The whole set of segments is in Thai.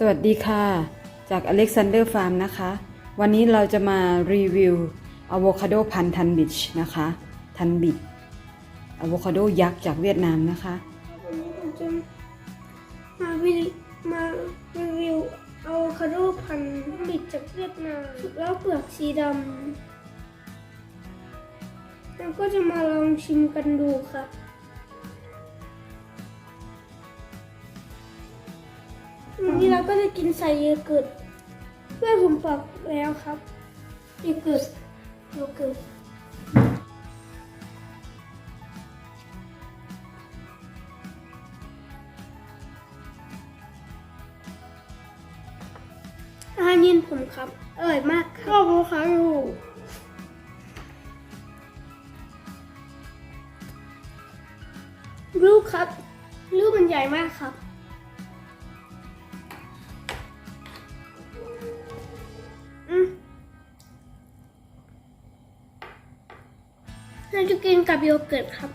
สวัสดีค่ะ จาก Alexander Farm นะคะ วันนี้เราจะมารีวิวอะโวคาโดพันธุ์ทันบิชนะคะ ทันบิดอะโวคาโดยักษ์จากเวียดนามนะคะ วันนี้ผมจะมาวิมารีวิวอะโวคาโดพันธุ์บิดจากเวียดนามแล้วเปลือกสีดำแล้วก็จะมาลองชิมกันดูครับ วันนี้เราก็จะกินใส่โยเกิร์ตเพื่อนผมปอกแล้วครับโยเกิร์ตโยเกิร์ตอาหารเย็นผมครับ อร่อยมากครับขอบคุณครับลูกลูกครับ ลูกมันใหญ่มากครับ เราจะกินกับโยเกิร์ตครับ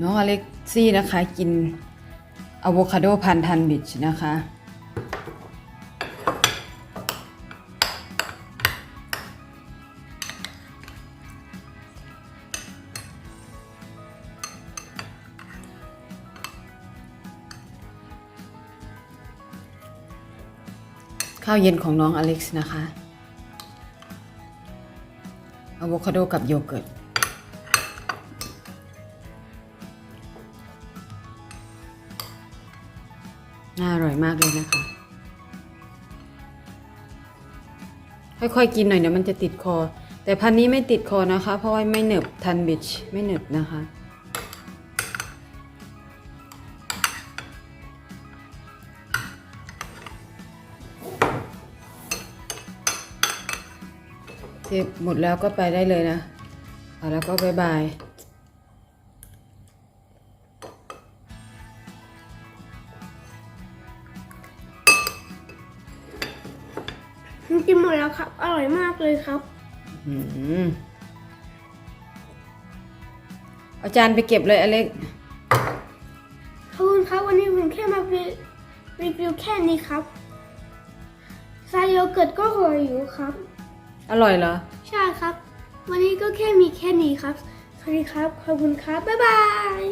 น้องอเล็กซี่นะคะ กินอะโวคาโดพันธุ์ทันบิชนะคะ ข้าวเย็นของน้องอเล็กซ์นะคะ อะโวคาโดกับโยเกิร์ตน่าอร่อยมากเลยนะคะ ค่อยๆกินหน่อยเดี๋ยวมันจะติดคอ แต่พันนี้ไม่ติดคอนะคะ เพราะว่าไม่เหนึบทันบิชไม่เหนึบนะคะ เทปหมดแล้วก็ไปได้เลยนะเอาแล้วก็บายบายกินหมดแล้วครับ อร่อยมากเลยครับอืมเอาจารย์ไปเก็บเลยอเล็กขอบคุณครับ วันนี้ผมแค่มารีรีวิวแค่นี้ครับไส้โยเกิร์ตก็อร่อยอยู่ครับ อร่อยเหรอ ใช่ครับ วันนี้ก็แค่มีแค่นี้ครับ สวัสดีครับ ขอบคุณครับ บ๊ายบาย